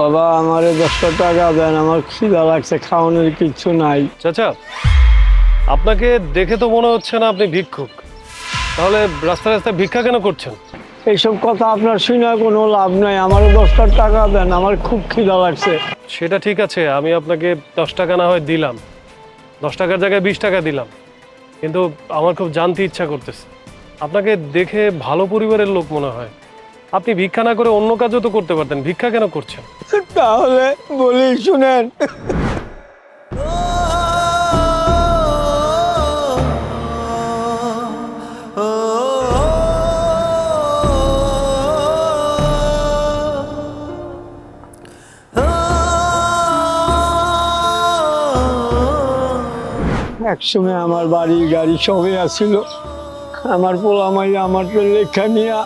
বাবা আমারে দশটা টাকা দেন আমার খিদা লাগছে খাওয়ানোর কিচ্ছু নাই। চাচা আপনাকে দেখে তো মনে হচ্ছে না আপনি ভিক্ষুক। তাহলে রাস্তায় রাস্তায় ভিক্ষা কেন করছেন? এইসব কথা আপনার শুনে কোনো লাভ নাই আমারও দশটা টাকা দেন আমার খুব খিদা লাগছে। সেটা ঠিক আছে আমি আপনাকে দশ টাকা না হয় দিলাম। দশ টাকার জায়গায় বিশ টাকা দিলাম। কিন্তু আমার খুব জানতে ইচ্ছা করতেছে। আপনাকে দেখে ভালো পরিবারের লোক মনে হয়। আপনি ভিক্ষা না করে অন্য কাজও তো করতে পারতেন। ভিক্ষা কেন করছেন? তাহলে বলি, শুনেন। একসময় আমার বাড়ি গাড়ি সবই আসছিল আমার পোলা মাইয়া আমার লেখা নিয়া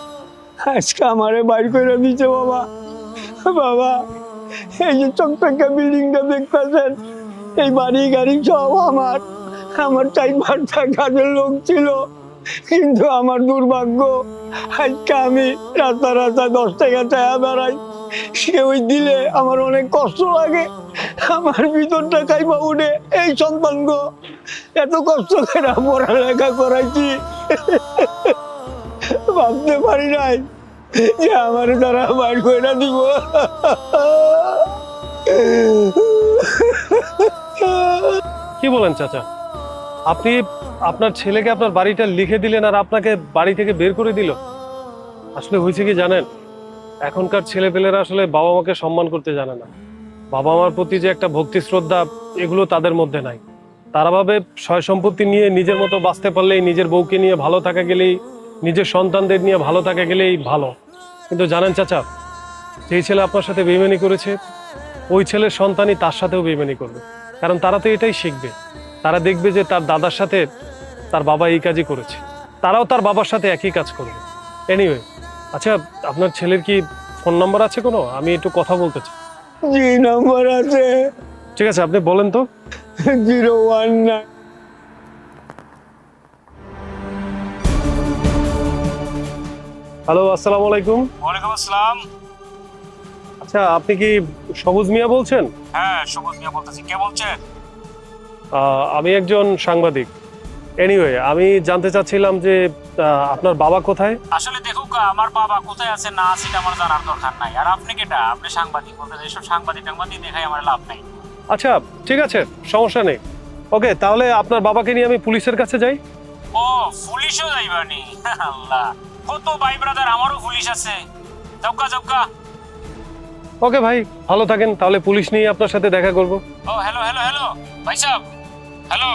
আজকে আমারে বাইর করে দিছে বাবা। বাবা, এই যে চকচকা বিল্ডিংটা দেখতেছেন, এই বাড়ি গাড়ি সব আমার। আমার চাই পাঁচটা কাজের লোক ছিল, কিন্তু আমার দুর্ভাগ্য, আজকে আমি রাস্তা রাস্তা দশ টাকা চায়া বেড়াই। কেউ দিলে আমার অনেক কষ্ট লাগে। আমার ভিতরটা খাইবা উঠে, এই সন্তান গো এত কষ্ট করে পড়ালেখা করাইছি। ভাবতে পারি নাই যে আমার দ্বারা বাইর করে দিব। কি বলেন চাচা? আপনি আপনার ছেলেকে আপনার বাড়িটা লিখে দিলেন আর আপনাকে বাড়ি থেকে বের করে দিল? আসলে হয়েছে কি জানেন? এখনকার ছেলেপেলেরা আসলে বাবা মাকে সম্মান করতে জানে না। বাবা মার প্রতি যে একটা ভক্তি শ্রদ্ধা এগুলো তাদের মধ্যে নাই। তারা ভাবে সয় সম্পত্তি নিয়ে নিজের মতো বাঁচতে পারলেই নিজের বউকে নিয়ে ভালো থাকা গেলেই নিজের সন্তানদের নিয়ে ভালো থাকা গেলেই ভালো। কিন্তু জানেন চাচা যেই ছেলে আপনার সাথে বেইমানি করেছে ওই ছেলের সন্তানই তার সাথেও বেইমানি করবে। কারণ তারা তো এটাই শিখবে। তারা দেখবে যে তার দাদার সাথে তার বাবা এই কাজই করেছে। তারাও তার বাবার সাথে একই কাজ করবে। এনিওয়ে আচ্ছা আপনার ছেলের কি ফোন নাম্বার আছে কোনো? আমি একটু কথা বলতে চাই। জি নম্বর আছে। ঠিক আছে আপনি বলেন তো। জিরো ওয়ান নাইন হ্যালো আসসালামু আলাইকুম। ওয়ালাইকুম আসসালাম। আচ্ছা আপনি কি সবুজ মিয়া বলছেন? হ্যাঁ সবুজ মিয়া বলতেছি। কে বলছেন? আমি একজন সাংবাদিক। এনিওয়ে আমি জানতে চাচ্ছিলাম যে আপনার বাবা কোথায়? আসলে দেখুক আমার বাবা কোথায় আছে না আছে আমার জানার দরকার নাই। আর আপনি কেটা? আপনি সাংবাদিক বলতে এসব সাংবাদিক টাংবাদিক দেখাই আমার লাভ নাই। আচ্ছা ঠিক আছে সমস্যা নেই। ওকে তাহলে আপনার বাবাকে নিয়ে আমি পুলিশের কাছে যাই। ও পুলিশও যাইবানি? আল্লাহ। কত ভাই ব্রাদার আমারও পুলিশ আছে। জক্কা জক্কা ওকে ভাই ভালো থাকেন তাহলে পুলিশ নিয়ে আপনার সাথে দেখা করব। ও হ্যালো হ্যালো হ্যালো ভাই সাহেব হ্যালো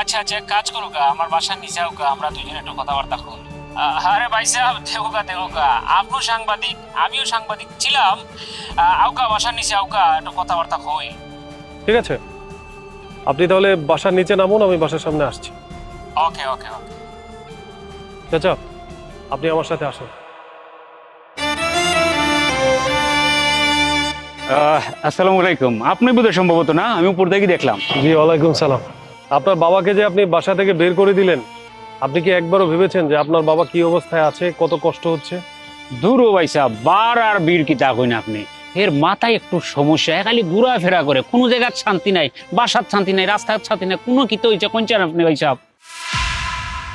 আচ্ছা আচ্ছা এক কাজ করুক আমার বাসার নিচে হোক আমরা দুজনে একটু কথাবার্তা করি আহ, আরে ভাই সাহেব দেখুকা দেখুকা আপনিও সাংবাদিক আমিও সাংবাদিক ছিলাম। আউকা বাসার নিচে আউকা একটু কথাবার্তা হই। ঠিক আছে। আপনি তাহলে বাসার নিচে নামুন আমি বাসার সামনে আসছি। ওকে ওকে ওকে। চাচা। আপনি আমার সাথে আসুন। আসসালামু আলাইকুম। আপনি বোধহয় সম্ভবত না? আমি উপর থেকে দেখলাম। জি ওয়ালাইকুম সালাম। আপনার বাবাকে যে আপনি বাসা থেকে বের করে দিলেন আপনি কি একবারও ভেবেছেন যে আপনার বাবা কি অবস্থায় আছে কত কষ্ট হচ্ছে? দূর ভাই সাহেব বার আর বীর কি তা কই না আপনি? এর মাথায় একটু সমস্যা খালি ঘুরা ফেরা করে। কোনো জায়গার শান্তি নাই বাসার শান্তি নাই রাস্তার শান্তি নাই কোনো কি তো হয়েছে কোনচান আপনি ভাই সাহেব।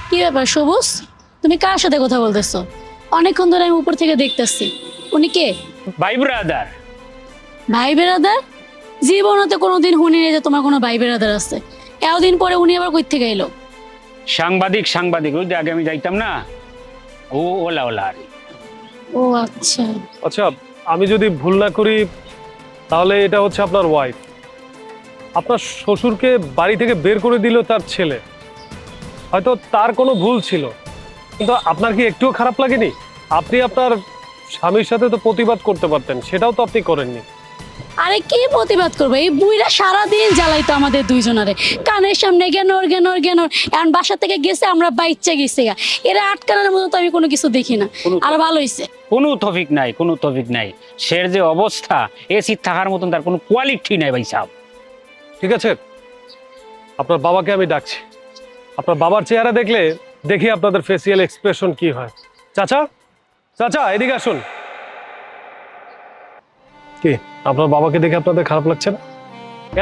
কি ব্যাপার সবুজ? তুমি কার সাথে কথা বলতেছো? অনেকক্ষণ ধরে আমি উপর থেকে দেখতেছি। উনি কে? ভাই ব্রাদার ভাই বেরাদার জীবনতে কোনোদিন শুনি নেই যে তোমার কোনো ভাই বেরাদার আছে। এতদিন পরে উনি আবার কই থেকে এলো সাংবাদিক সাংবাদিক ওই যে আগে আমি যাইতাম না? ও ওলা ওলা আর। ও আচ্ছা। আচ্ছা আমি যদি ভুল না করি তাহলে এটা হচ্ছে আপনার ওয়াইফ আপনার শ্বশুরকে বাড়ি থেকে বের করে দিল তার ছেলে। হয়তো তার কোনো ভুল ছিল। কিন্তু আপনার কি একটুও খারাপ লাগেনি? আপনি আপনার স্বামীর সাথে তো প্রতিবাদ করতে পারতেন সেটাও তো আপনি করেননি। আরে কি প্রতিবাদ করবে? এই বুইরা সারাদিন জ্বালাইতো আমাদের দুইজনারে। কানের সামনে গেনর গেনর গেনর এখন বাসা থেকে গেছে আমরা বাইচ্চা গেছে গা। এরা আটকানোর মতো তো আমি কোনো কিছু দেখি না। আর ভালো হয়েছে কোনো তফিক নাই কোনো তফিক নাই। সের যে অবস্থা এসি থাকার মতন তার কোনো কোয়ালিটি নাই ভাই সাহেব। ঠিক আছে? আপনার বাবাকে আমি ডাকছি। আপনার বাবার চেহারা দেখলে দেখি আপনাদের ফেসিয়াল এক্সপ্রেশন কি হয়। চাচা? চাচা, এদিকে আসুন। কি, আপনার বাবাকে দেখে আপনাদের খারাপ লাগছে না?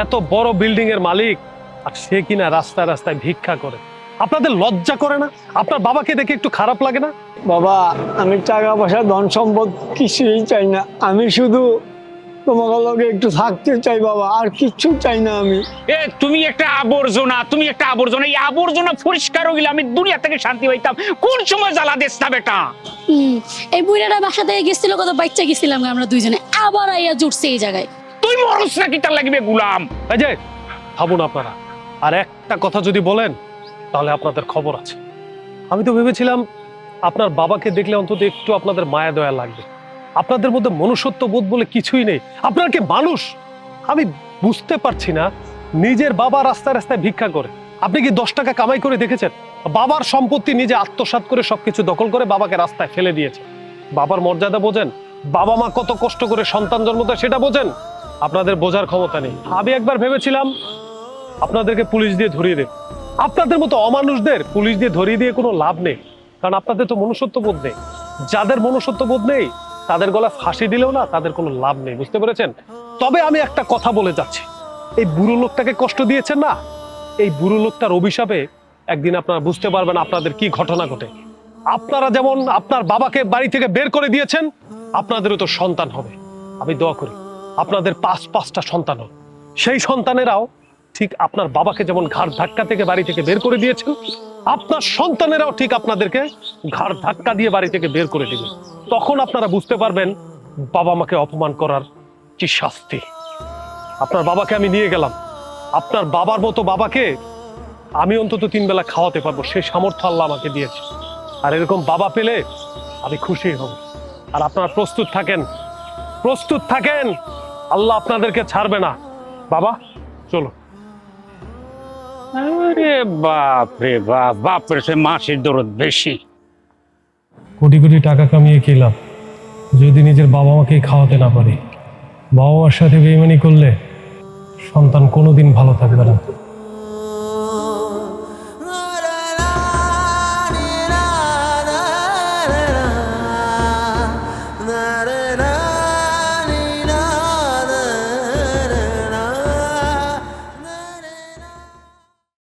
এত বড় বিল্ডিং এর মালিক, আর সে কিনা রাস্তায় রাস্তায় ভিক্ষা করে। আপনাদের লজ্জা করে না? আপনার বাবাকে দেখে একটু খারাপ লাগে না? বাবা, আমি টাকা পয়সা ধন সম্পদ কিছুই চাই না। আমি শুধু তোমাকে লগে একটু থাকতে চাই বাবা আর কিচ্ছু চাই না আমি। এ তুমি একটা আবর্জনা তুমি একটা আবর্জনা এই আবর্জনা পরিষ্কার গেলে আমি দুনিয়া থেকে শান্তি পাইতাম। কোন সময় জ্বালা দেশ না বেটা? এই বুইরাটা বাসা থেকে গেছিল কত বাচ্চা গেছিলাম আমরা দুইজনে আবার আইয়া জুটছে এই জায়গায়। তুই মরস না কি তার লাগবে গুলাম? এই যে ভাবুন আপনারা। আর একটা কথা যদি বলেন তাহলে আপনাদের খবর আছে। আমি তো ভেবেছিলাম আপনার বাবাকে দেখলে অন্তত একটু আপনাদের মায়া দয়া লাগবে। আপনাদের মধ্যে মনুষ্যত্ব বোধ বলে কিছুই নেই। আপনার কি মানুষ? আমি বুঝতে পারছি না, নিজের বাবা রাস্তায় রাস্তায় ভিক্ষা করে। আপনি কি দশ টাকা কামাই করে দেখেছেন? বাবার সম্পত্তি নিজে আত্মসাৎ করে সবকিছু দখল করে বাবাকে রাস্তায় ফেলে দিয়েছে। বাবার মর্যাদা বোঝেন? বাবা মা কত কষ্ট করে সন্তান জন্ম দেয় সেটা বোঝেন? আপনাদের বোঝার ক্ষমতা নেই। আমি একবার ভেবেছিলাম, আপনাদেরকে পুলিশ দিয়ে ধরিয়ে দেব। আপনাদের মতো অমানুষদের পুলিশ দিয়ে ধরিয়ে দিয়ে কোনো লাভ নেই। কারণ আপনাদের তো মনুষ্যত্ব বোধ নেই। যাদের মনুষ্যত্ব বোধ নেই তাদের গলা ফাঁসি দিলেও না, তাদের কোনো লাভ নেই, বুঝতে পেরেছেন? তবে আমি একটা কথা বলে যাচ্ছি। এই বুড়ো লোকটাকে কষ্ট দিয়েছেন না? এই বুড়ো লোকটার অভিশাপে একদিন আপনারা বুঝতে পারবেন আপনাদের কি ঘটনা ঘটে। আপনারা যেমন আপনার বাবাকে বাড়ি থেকে বের করে দিয়েছেন, আপনাদেরও তো সন্তান হবে। আমি দোয়া করি, আপনাদের পাঁচ পাঁচটা সন্তান হবে সেই সন্তানেরাও ঠিক আপনার বাবাকে যেমন ঘাড় ধাক্কা থেকে বাড়ি থেকে বের করে দিয়েছেন আপনার সন্তানেরাও ঠিক আপনাদেরকে ঘাড় ধাক্কা দিয়ে বাড়ি থেকে বের করে দিবে। তখন আপনারা বুঝতে পারবেন বাবা মাকে অপমান করার কি শাস্তি। আপনার বাবাকে আমি নিয়ে গেলাম। আপনার বাবার মতো বাবাকে আমি অন্তত তিন বেলা খাওয়াতে পারব সেই সামর্থ্য আল্লাহ আমাকে দিয়েছে। আর এরকম বাবা পেলে আমি খুশি হব। আর আপনারা প্রস্তুত থাকেন প্রস্তুত থাকেন। আল্লাহ আপনাদেরকে ছাড়বে না। বাবা, চলো। আরে বাপ রে বাপ বাপ রে সে মাসির দরদ বেশি। কোটি কোটি টাকা কামিয়ে খেলাম যদি নিজের বাবা মাকে খাওয়াতে না পারি। বাবা মার সাথে বেইমানি করলে সন্তান কোনোদিন ভালো থাকবে না।